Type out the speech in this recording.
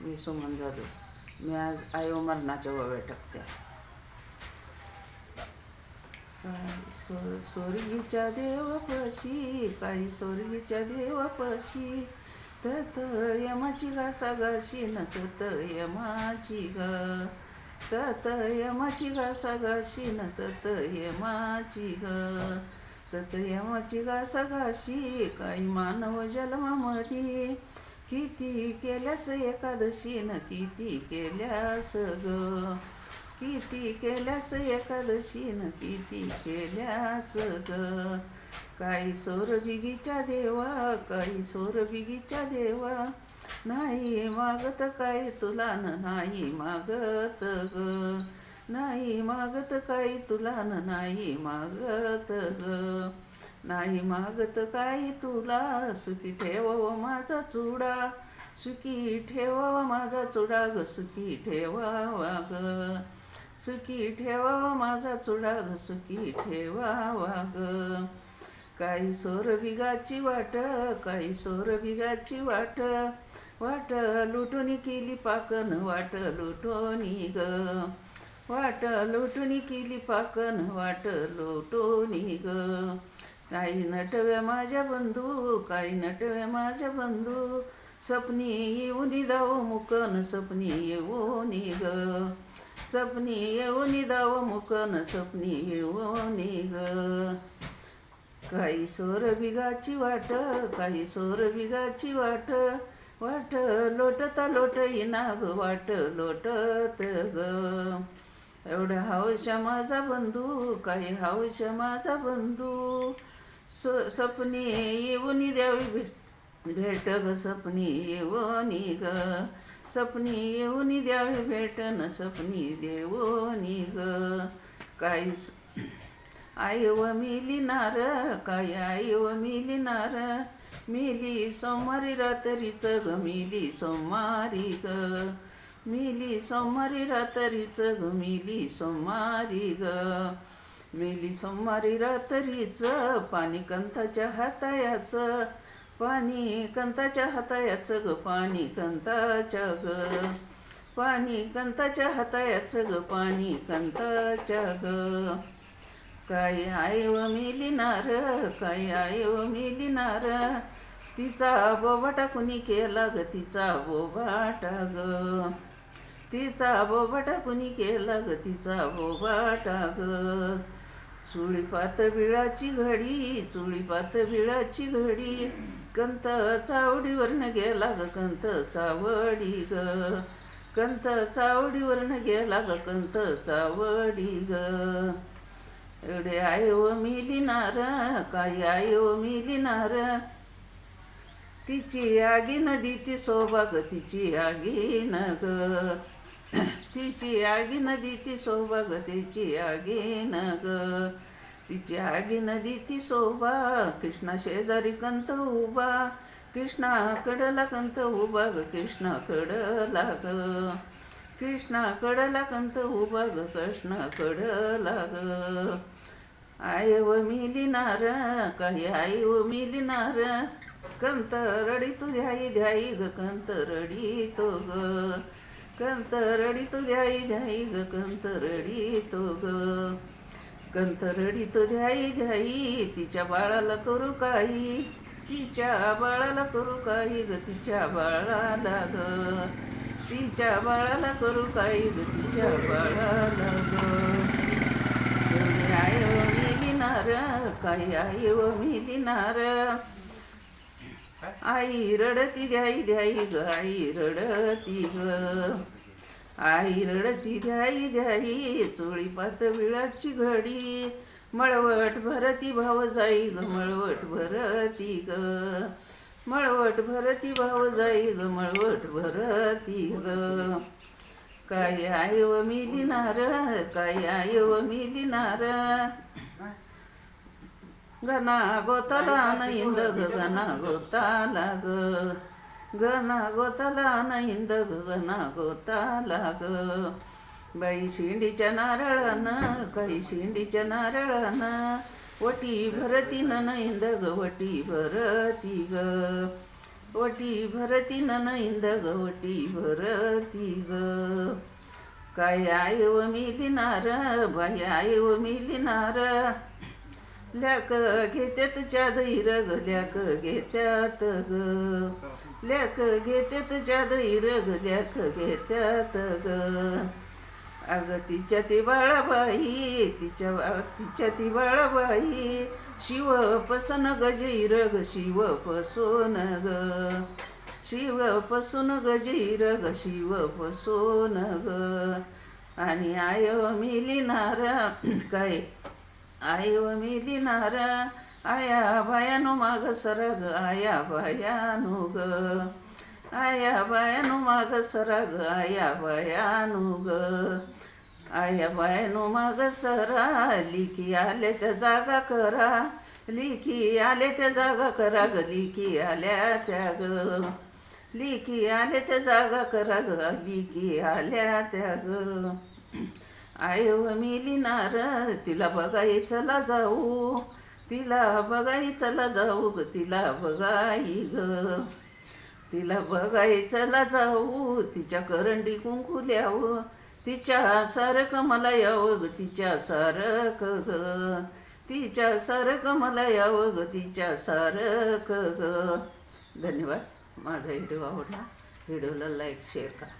मी सुमन जाधव. मी आज आयो मरणाच्या वव्या टाकत्या काही सो सोरगीच्या देवापाशी काही सोरगीच्या देवापाशी तत यमाची गा घाशी न तत यमाची ग तत यमाची गा घाशी न तत यमाची ग तत यमाची घासा घाशी काही मानव जन्मामध्ये किती केल्यास एकादशी न किती केल्यास ग? किती केल्यास एकादशी न किती केल्यास ग? काही सोरबिगीच्या देवा काही सोरबिगीच्या देवा नाही मागत काय तुला न नाही मागत ग? नाही मागत काय तुला न नाही मागत ग? नाही मागत काय तुला? सुखी ठेवव माझा चुडा. सुखी ठेवावा माझा चुडा ग सुखी ठेवावा ग. सुखी ठेवावा माझा चुडा ग सुखी ठेवावा ग. काही सोर बिगाची वाट काही सोर बिगाची वाट. वाट लुटून केली पाकन वाट लुटोनी ग. वाट लुटून केली पाकन वाट लुटोनी ग. काही नटवे माझ्या बंधू काही नटव्या माझ्या बंधू. सपनी येऊन दाव मुकन सपनी येऊन ग सपनी येऊन दाव मुकन सपनी येऊन ग काही सोर बिगाची वाट काही सोर बिगाची वाट. वाट लोटता लोट नाग वाट लोटत ग. एवढा हावशा माझा बंधू काही हावशा माझा बंधू. स सपनी येऊन द्यावी भेट भेट ग सपनी येऊन ग. सपनी येऊनी द्यावी भेट न सपनी देवोनी ग. काही स- आई व मिली नार काय आई व मिली नार मिली सोमवारी रात्रीच ग मिली सोमवारी ग. मिली सोमवारी रात्रीच ग मिली सोमवारी ग. मेली सोमवारी रात्रीच पाणी कंताच्या हातायाचं पाणी कंताच्या हातायाच ग पाणी कंताच्या ग. पाणी कंताच्या हातायाचं ग पाणी कंताच्या ग. काय आहे व मिलिनार काय आहे व मिलिनार तिचा बोबाटा कुणी केला ग तिचा बोबाटा ग. तिचा बोबाटा कुणी केला ग तिचा बोबाटा ग. चुळीपात बिळाची घडी चुळीपात बिळाची घडी. कंत चावडीवरनं गेला ग कंत चावडी ग. कंत चावडीवरनं गेला ग कंत चावडी ग. एवढे आहे व मिलिनार काही आहे व मिलिनार तिची आगी नदी ती सोबा ग तिची आगी न ग तिची आगी नदी ती सोबाग तिची आगी न ग तिची आगी नदी ती सोबा कृष्णा शेजारी कंत उभा. कृष्णा कडला कंत उभा ग कृष्णा कडला ग कृष्णा कडला कंत उभा ग कृष्णा कडला ग आय व मिलिनार काही आई व मिलिनार. कंत रडी तू ध्याई ध्याई ग कंत रडी तो ग. कंतरडी तू ध्याई ध्याई ग कंतरडी तो ग. कंतरडी तो ध्याई तिच्या बाळाला करू काही. तिच्या बाळाला करू काही ग तिच्या बाळाला ग. तिच्या बाळाला करू काही ग तिच्या बाळाला ग. कोणी आई व मिलिनार काही आहे व मिलिनार आई रडती द्याई द्याई ग आई रडती ग. आई रडती द्याई द्याई चोळी पात विळाची घडी. मळवट भरती भाव जाई ग मळवट भरती ग. मळवट भरती भाव जाई ग मळवट भरती ग. काय आय व मिलिनार काय आय व मिलिनार. गना गोताला नैंद गना गोताला ग. गना गोताला नैंद गना गोताला ग. बाई शिंडीच्या नारळानं काही शिंडीच्या नारळानं वटी भरती न नैंद ग वटी भरती ग. वटी भरती ननैंद ग वटी भरती ग. काय आय व मिलिनार बाई आय व मिलिनार. ल्याक घेत्यात चादईर ग ल्याक घेत्यात ग. ल्याक घेत्यात चादईर ग ल्याक घेत्यात ग. अग तिच्या ती बाळाबाई तिच्या तिच्या ती बाळाबाई शिव पसन गजैर ग शिव पसोन ग. शिव पसून गजैर ग शिव पसोन ग. आणि आय मिलिनार काय? आय मिलिनार आया बायानो माग सरग आया बायानो ग. आया बायानो माग सरग आया बायानो ग. आया बायानो माग सरा लिखी आले त्या जागा करा लिखी आले त्या जागा करा ग लिखी आल्या त्या ग. लिखी आले त्या जागा करा ग लिखी आल्या त्या ग. आय व मिलिनार तिला बघाई चला जाऊ तिला बघाई चला जाऊ ग तिला बघाई ग. तिला बघाई चला जाऊ तिच्या करंडी कुंकुल्याव तिच्या सारख मला यावं ग तिच्या सारख ग. तिच्या सारख मला यावं ग तिच्या सारख ग. धन्यवाद माझा व्हिडिओ आवडला व्हिडिओला लाईक शेअर करा.